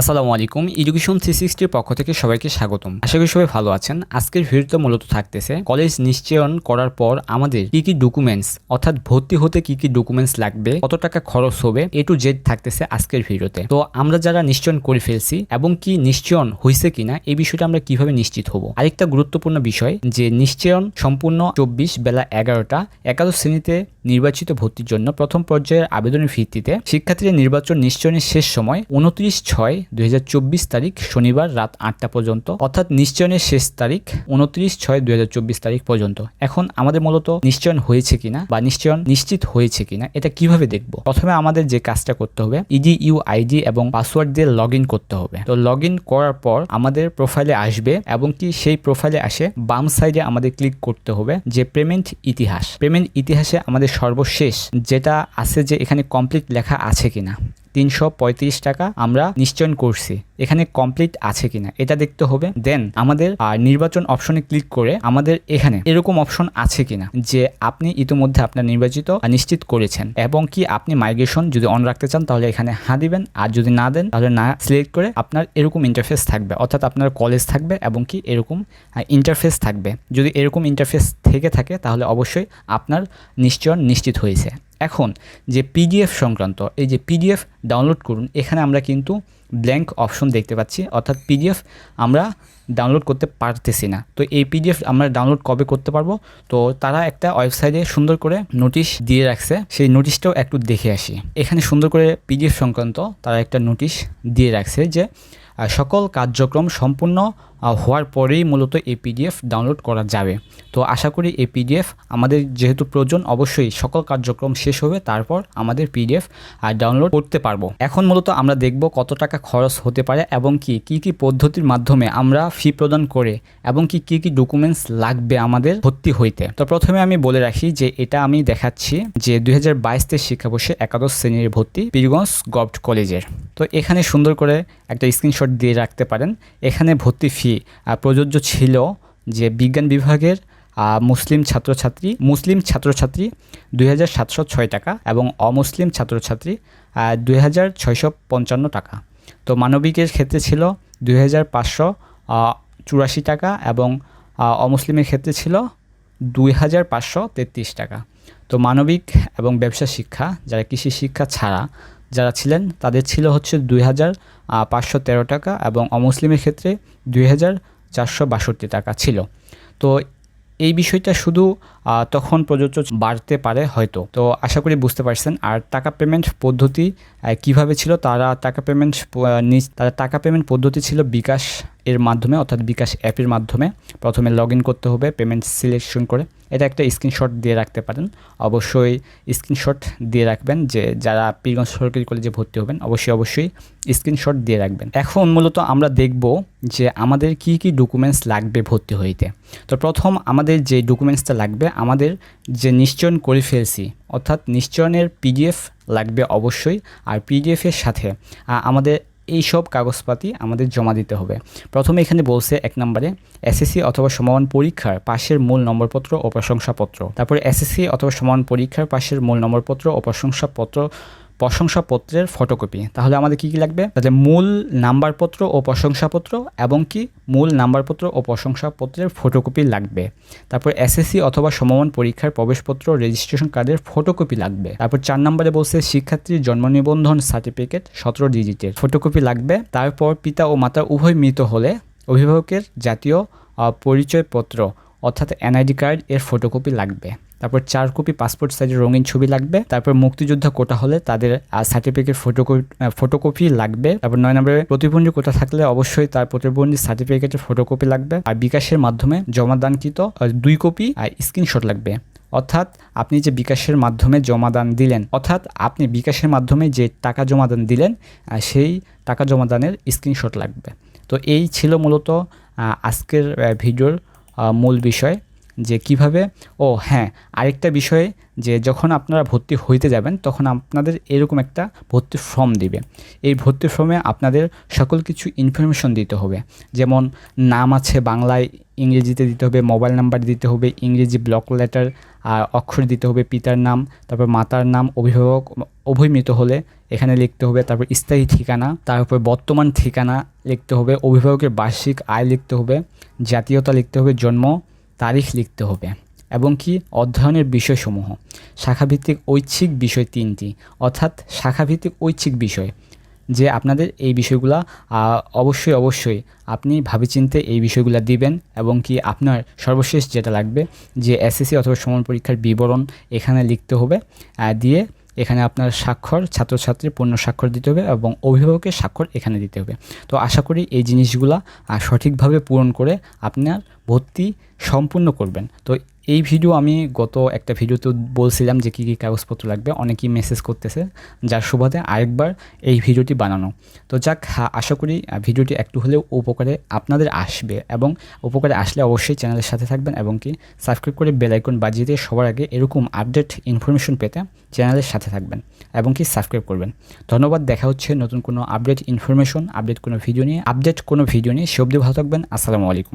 আসসালামু আলাইকুম। Education three সিক্সটির পক্ষ থেকে সবাইকে স্বাগতম। আশা করি সবাই ভালো আছেন। আজকের ভিডিওতে মূলত থাকতেছে কলেজ নিশ্চয়ন করার পর আমাদের কি কি ডকুমেন্টস অর্থাৎ ভর্তি হতে কি কি ডকুমেন্টস লাগবে, কত টাকা খরচ হবে এ টু জেড থাকতেছে আজকের ভিডিওতে। তো আমরা যারা নিশ্চয়ন করে ফেলছি এবং কি নিশ্চয়ন হয়েছে কিনা এই বিষয়টা আমরা কীভাবে নিশ্চিত হব? আরেকটা গুরুত্বপূর্ণ বিষয় যে নিশ্চয়ন সম্পূর্ণ চব্বিশ বেলা এগারোটা, একাদশ শ্রেণীতে নির্বাচিত ভর্তির জন্য প্রথম পর্যায়ের আবেদনের ভিত্তিতে শিক্ষার্থীদের নির্বাচন নিশ্চয়নের শেষ সময় উনত্রিশ ছয় দুই তারিখ শনিবার রাত আটটা পর্যন্ত, অর্থাৎ নিশ্চয়নের শেষ তারিখ উনত্রিশ ছয় দুই তারিখ পর্যন্ত। এখন আমাদের মূলত নিশ্চয়ন হয়েছে কিনা বা নিশ্চয়ন নিশ্চিত হয়েছে কিনা এটা কীভাবে দেখব? প্রথমে আমাদের যে কাজটা করতে হবে, ইডি, ইউ আইডি এবং পাসওয়ার্ড দিয়ে লগ করতে হবে। তো লগ করার পর আমাদের প্রোফাইলে আসবে এবং কি সেই প্রোফাইলে আসে বাম সাইডে আমাদের ক্লিক করতে হবে যে পেমেন্ট ইতিহাস। পেমেন্ট ইতিহাসে আমাদের সর্বশেষ, যেটা আছে যে এখানে কমপ্লিট লেখা আছে কিনা। তিনশো পঁয়ত্রিশ টাকা আমরা নিশ্চয়ন করছি। এখানে কমপ্লিট আছে কিনা, এটা দেখতে হবে। দেন আমাদের নির্বাচন অপশনে ক্লিক করে আমাদের এখানে এরকম অপশন আছে কিনা, যে আপনি ইতিমধ্যে আপনার নির্বাচিত নিশ্চিত করেছেন। এবং কি আপনি মাইগ্রেশন যদি অন রাখতে চান, তাহলে এখানে হ্যাঁ দিবেন। আর যদি না দেন, তাহলে না সিলেক্ট করে আপনার এরকম ইন্টারফেস থাকবে। অর্থাৎ আপনার কলেজ থাকবে এবং কি এরকম ইন্টারফেস থাকবে। যদি এরকম ইন্টারফেস থেকে থাকে, তাহলে অবশ্যই আপনার নিশ্চয় নিশ্চিত হয়েছে। এখন যে পিডিএফ সংক্রান্ত, এই যে পিডিএফ ডাউনলোড করুন, এখানে আমরা কিন্তু ব্ল্যাঙ্ক অপশন দেখতে পাচ্ছি, অর্থাৎ পিডিএফ আমরা ডাউনলোড করতে পারতেছি না। তো এই পিডিএফ আমরা ডাউনলোড কবে করতে পারব? তো তারা একটা ওয়েবসাইটে সুন্দর করে নোটিশ দিয়ে রাখছে, সেই নোটিশটাও একটু দেখে আসি। এখানে সুন্দর করে পিডিএফ সংক্রান্ত তারা একটা নোটিশ দিয়ে রাখছে যে সকল কার্যক্রম সম্পূর্ণ হওয়ার পরেই মূলত এই পিডিএফ ডাউনলোড করা যাবে। তো আশা করি এই পিডিএফ আমাদের যেহেতু প্রয়োজন, অবশ্যই সকল কার্যক্রম শেষ হবে, তারপর আমাদের পিডিএফ ডাউনলোড করতে পারব। এখন মূলত আমরা দেখব কত টাকা খরচ হতে পারে এবং কি কি কি পদ্ধতির মাধ্যমে আমরা ফি প্রদান করে এবং কি কি কি ডকুমেন্টস লাগবে আমাদের ভর্তি হইতে। তো প্রথমে আমি বলে রাখি যে এটা আমি দেখাচ্ছি যে দুই হাজার বাইশ শিক্ষাবর্ষে একাদশ শ্রেণির ভর্তি পীরগঞ্জ গভর্নমেন্ট কলেজের। তো এখানে সুন্দর করে একটা স্ক্রিনশট দিয়ে রাখতে পারেন। এখানে ভর্তি ফি প্রযোজ্য ছিল যে বিজ্ঞান বিভাগের মুসলিম ছাত্রছাত্রী মুসলিম ছাত্রছাত্রী দুই হাজার সাতশো ছয় টাকা এবং অমুসলিম ছাত্রছাত্রী দুই হাজার ছয়শো পঞ্চান্ন টাকা। তো মানবিকের ক্ষেত্রে ছিল দুই চুরাশি টাকা এবং অমুসলিমের ক্ষেত্রে ছিল দুই হাজার পাঁচশো তেত্রিশ টাকা। তো মানবিক এবং ব্যবসা শিক্ষা, যারা কৃষি শিক্ষা ছাড়া যারা ছিলেন, তাদের ছিল হচ্ছে দুই হাজার পাঁচশো তেরো টাকা এবং অমুসলিমের ক্ষেত্রে দুই হাজার চারশো বাষট্টি টাকা ছিল। তো এই বিষয়টা শুধু তখন প্রযোজ্য বাড়তে পারে হয়তো। তো আশা করি বুঝতে পারছেন। আর টাকা পেমেন্ট পদ্ধতি কীভাবে ছিল? তারা টাকা পেমেন্ট তারা টাকা পেমেন্ট পদ্ধতি ছিল বিকাশ এর মাধ্যমে, অর্থাৎ বিকাশ অ্যাপের মাধ্যমে। প্রথমে লগ করতে হবে, পেমেন্ট সিলেকশন করে। এটা একটা স্ক্রিনশট দিয়ে রাখতে পারেন। অবশ্যই স্ক্রিনশট দিয়ে রাখবেন যে যারা পীরগঞ্জ সরকারি কলেজে ভর্তি হবেন, অবশ্যই অবশ্যই স্ক্রিনশট দিয়ে রাখবেন। এখন মূলত আমরা দেখব যে আমাদের কি কি ডকুমেন্টস লাগবে ভর্তি হইতে। তো প্রথম আমাদের যে ডকুমেন্টসটা লাগবে, আমাদের যে নিশ্চয়ন করে ফেলছি, অর্থাৎ নিশ্চয়নের পিডিএফ লাগবে অবশ্যই। আর পিডিএফের সাথে আমাদের এই সব কাগজপাতি আমাদের জমা দিতে হবে। প্রথমে এখানে বলছে এক নম্বরে এসএসসি অথবা সমান পরীক্ষার পাশের মূল নম্বরপত্র ও প্রশংসাপত্র। তারপরে এসএসসি অথবা সমান পরীক্ষার পাশের মূল নম্বরপত্র ও প্রশংসাপত্র প্রশংসাপত্রের ফটোকপি তাহলে আমাদের কি কি লাগবে? তাহলে মূল নাম্বারপত্র ও প্রশংসাপত্র এবং কি মূল নাম্বারপত্র ও প্রশংসাপত্রের ফটোকপি লাগবে। তারপর এসএসসি অথবা সমমান পরীক্ষার প্রবেশপত্র রেজিস্ট্রেশন কার্ডের ফটোকপি লাগবে। তারপর চার নম্বরে বলছে শিক্ষার্থীর জন্ম নিবন্ধন সার্টিফিকেট সতেরো ডিজিটের ফটোকপি লাগবে। তারপর পিতা ও মাতা উভয় মৃত হলে অভিভাবকের জাতীয় পরিচয়পত্র অর্থাৎ এনআইডি কার্ড এর ফটোকপি লাগবে। তারপর চার কপি পাসপোর্ট সাইজের রঙিন ছবি লাগবে। তারপর মুক্তিযোদ্ধা কোটা হলে তাদের সার্টিফিকেট ফটোকপি ফটোকপি লাগবে। তারপর নয় নম্বরে প্রতিবন্ধী কোটা থাকলে অবশ্যই তার প্রতিবন্ধী সার্টিফিকেটের ফটোকপি লাগবে। আর বিকাশের মাধ্যমে জমাদানকৃত দুই কপি আর স্ক্রিনশট লাগবে। অর্থাৎ আপনি যে বিকাশের মাধ্যমে জমাদান দিলেন, অর্থাৎ আপনি বিকাশের মাধ্যমে যে টাকা জমাদান দিলেন সেই টাকা জমাদানের স্ক্রিনশট লাগবে। তো এই ছিল মূলত আজকের ভিডিওর মূল বিষয়। যে কীভাবে, ও হ্যাঁ আরেকটা বিষয়ে যে যখন আপনারা ভর্তি হইতে যাবেন, তখন আপনাদের এরকম একটা ভর্তি ফর্ম দিবে। এই ভর্তি ফর্মে আপনাদের সকল কিছু ইনফরমেশন দিতে হবে। যেমন নাম আছে বাংলায় ইংরেজিতে দিতে হবে মোবাইল নাম্বার দিতে হবে, ইংরেজি ব্লক লেটার আর অক্ষর দিতে হবে, পিতার নাম, তারপর মাতার নাম, অভিভাবক অভিমিত হলে এখানে লিখতে হবে, তারপর স্থায়ী ঠিকানা, তারপর বর্তমান ঠিকানা লিখতে হবে, অভিভাবকের বার্ষিক আয় লিখতে হবে, জাতীয়তা লিখতে হবে, জন্ম তারিখ লিখতে হবে এবং কি অধ্যয়নের বিষয়সমূহ। শাখাভিত্তিক ঐচ্ছিক বিষয় তিনটি, অর্থাৎ শাখাভিত্তিক ঐচ্ছিক বিষয়, যে আপনাদের এই বিষয়গুলা অবশ্যই অবশ্যই আপনি ভাবেচিন্তে এই বিষয়গুলো দিবেন এবং কি আপনার সর্বশেষ যেটা লাগবে, যে এসএসসি অথবা সমান পরীক্ষার বিবরণ এখানে লিখতে হবে দিয়ে এখানে আপনার স্বাক্ষর, ছাত্রছাত্রীর পূর্ণ স্বাক্ষর দিতে হবে এবং অভিভাবকের স্বাক্ষর এখানে দিতে হবে। তো আশা করি এই জিনিসগুলা সঠিকভাবে পূরণ করে আপনার ভর্তি সম্পূর্ণ করবেন। তো এই ভিডিও আমি গত একটা ভিডিওতে বলছিলাম যে কী কী কাগজপত্র লাগবে, অনেকেই মেসেজ করতেছে যার সুবাদে আরেকবার এই ভিডিওটি বানানো। তো যাক আশা করি ভিডিওটি একটু হলেও উপকারে আপনাদের আসবে এবং উপকারে আসলে অবশ্যই চ্যানেলের সাথে থাকবেন এবং কি সাবস্ক্রাইব করে বেল আইকন বাজিয়ে দিয়ে সবার আগে এরকম আপডেট ইনফরমেশন পেতে চ্যানেলের সাথে থাকবেন এবং কি সাবস্ক্রাইব করবেন। ধন্যবাদ, দেখা হচ্ছে নতুন কোনো আপডেট ইনফরমেশন আপডেট কোনো ভিডিও নিয়ে। আপডেট কোনো ভিডিও নিয়ে। সে অবধি ভালো থাকবেন। আসসালামু আলাইকুম।